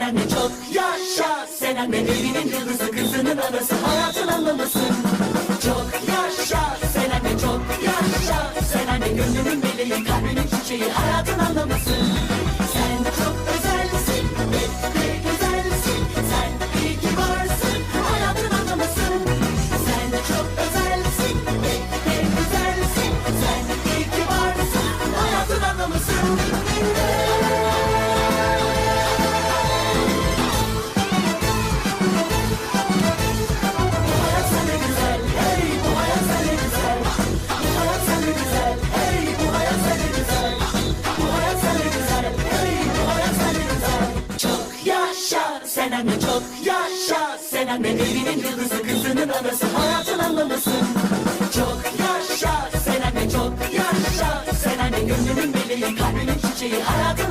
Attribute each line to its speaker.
Speaker 1: anne çok yaşa. Sen anne evinin yıldızı kızının anası hayatın anlamasın Çok yaşa. Sen anne çok yaşa. Sen anne gönlümün meleği kalbimin çiçeği hayatın sen anne çok yaşa. Sen anne evinin yıldızı, kızının anası, hayatın anlamasın. Çok yaşa, sen anne çok yaşa. Sen anne gönlümün meleği, kalbimin çiçeği, hayatın